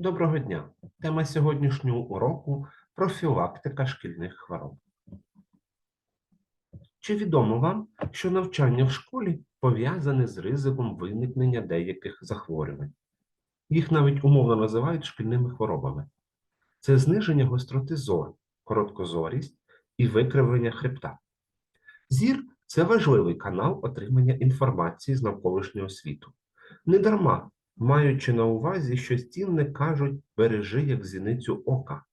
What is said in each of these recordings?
Доброго дня! Тема сьогоднішнього уроку профілактика шкільних хвороб. Чи відомо вам, що навчання в школі пов'язане з ризиком виникнення деяких захворювань? Їх навіть умовно називають шкільними хворобами. Це зниження гостроти зору, короткозорість і викривлення хребта. Зір це важливий канал отримання інформації з навколишнього світу. Недарма маючи на увазі, що стінни кажуть бережи як зіницю ока.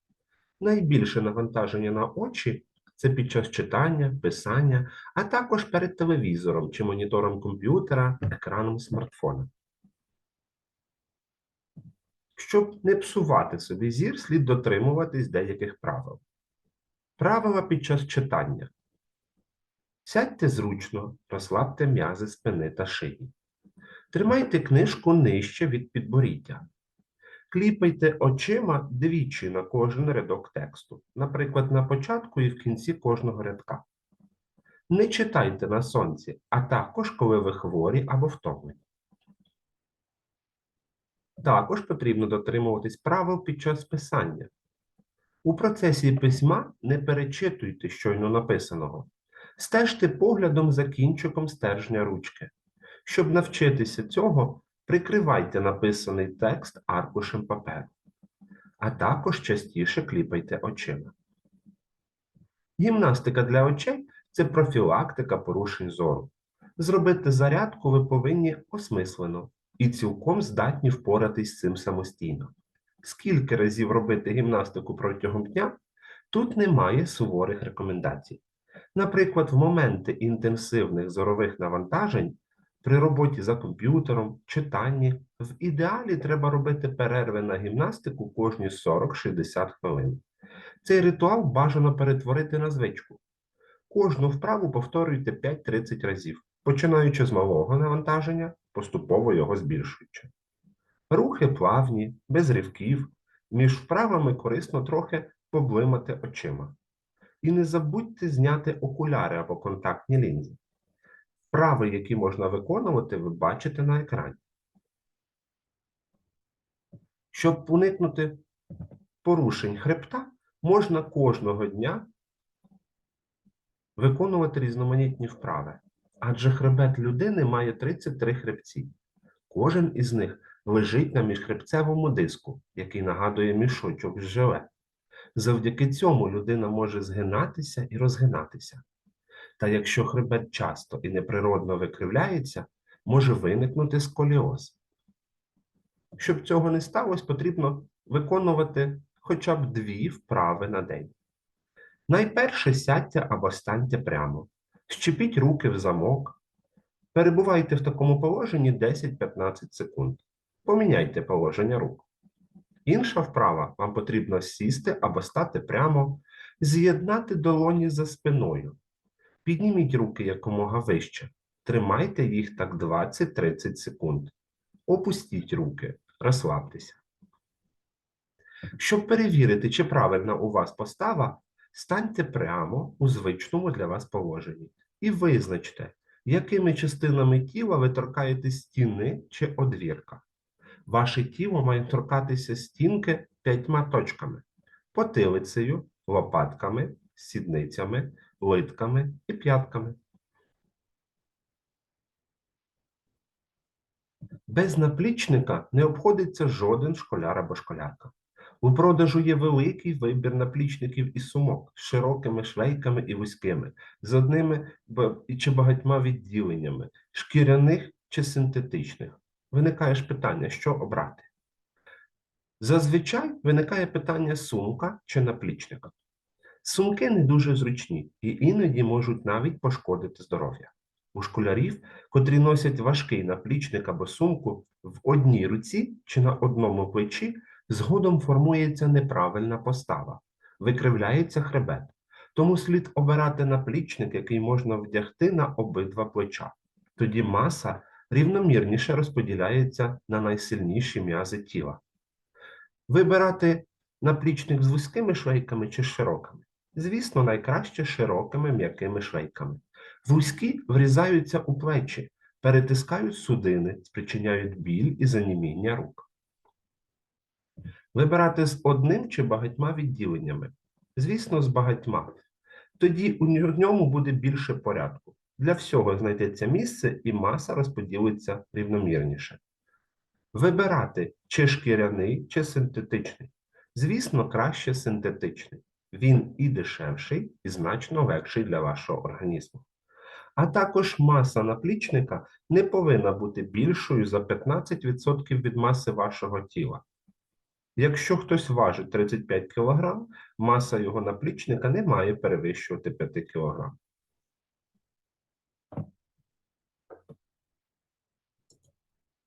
Найбільше навантаження на очі це під час читання, писання, а також перед телевізором чи монітором комп'ютера, екраном смартфона. Щоб не псувати собі зір, слід дотримуватись деяких правил. Правила під час читання. Сядьте зручно, розслабте м'язи спини та шиї. Тримайте книжку нижче від підборіддя. Кліпайте очима двічі на кожен рядок тексту, наприклад, на початку і в кінці кожного рядка. Не читайте на сонці, а також, коли ви хворі або втомлені. Також потрібно дотримуватись правил під час писання. У процесі письма не перечитуйте щойно написаного. Стежте поглядом за кінчиком стержня ручки. Щоб навчитися цього, прикривайте написаний текст аркушем паперу, а також частіше кліпайте очима. Гімнастика для очей це профілактика порушень зору. Зробити зарядку ви повинні осмислено і цілком здатні впоратись з цим самостійно. Скільки разів робити гімнастику протягом дня, тут немає суворих рекомендацій. Наприклад, в моменти інтенсивних зорових навантажень при роботі за комп'ютером, читанні в ідеалі треба робити перерви на гімнастику кожні 40-60 хвилин. Цей ритуал бажано перетворити на звичку. Кожну вправу повторюйте 5-30 разів, починаючи з малого навантаження, поступово його збільшуючи. Рухи плавні, без ривків, між вправами корисно трохи поблимати очима. І не забудьте зняти окуляри або контактні лінзи. Вправи, які можна виконувати, ви бачите на екрані. Щоб уникнути порушень хребта, можна кожного дня виконувати різноманітні вправи. Адже хребет людини має 33 хребці. Кожен із них лежить на міжхребцевому диску, який нагадує мішочок желе. Завдяки цьому людина може згинатися і розгинатися. Та якщо хребет часто і неприродно викривляється, може виникнути сколіоз. Щоб цього не сталося, потрібно виконувати хоча б дві вправи на день. Найперше сядьте або станьте прямо, щепіть руки в замок, перебувайте в такому положенні 10-15 секунд. Поміняйте положення рук. Інша вправа вам потрібно сісти або стати прямо, з'єднати долоні за спиною. Підніміть руки якомога вище. Тримайте їх так 20-30 секунд. Опустіть руки, розслабтеся. Щоб перевірити, чи правильна у вас постава, станьте прямо у звичному для вас положенні і визначте, якими частинами тіла ви торкаєте стіни чи одвірка. Ваше тіло має торкатися стінки п'ятьма точками: потилицею, лопатками, сідницями, литками і п'ятками. Без наплічника не обходиться жоден школяр або школярка. У продажу є великий вибір наплічників і сумок з широкими шлейками і вузькими, з одними чи багатьма відділеннями, шкіряних чи синтетичних. Виникає ж питання, що обрати. Зазвичай виникає питання сумка чи наплічника. Сумки не дуже зручні і іноді можуть навіть пошкодити здоров'я. У школярів, котрі носять важкий наплічник або сумку в одній руці чи на одному плечі, згодом формується неправильна постава, викривляється хребет. Тому слід обирати наплічник, який можна вдягти на обидва плеча. Тоді маса рівномірніше розподіляється на найсильніші м'язи тіла. Вибирати наплічник з вузькими шлейками чи широкими. Звісно, найкраще широкими м'якими шлейками. Вузькі врізаються у плечі, перетискають судини, спричиняють біль і заніміння рук. Вибирати з одним чи багатьма відділеннями? Звісно, з багатьма. Тоді у ньому буде більше порядку. Для всього знайдеться місце і маса розподілиться рівномірніше. Вибирати чи шкіряний, чи синтетичний. Звісно, краще синтетичний. Він і дешевший, і значно легший для вашого організму. А також маса наплічника не повинна бути більшою за 15% від маси вашого тіла. Якщо хтось важить 35 кг, маса його наплічника не має перевищувати 5 кг.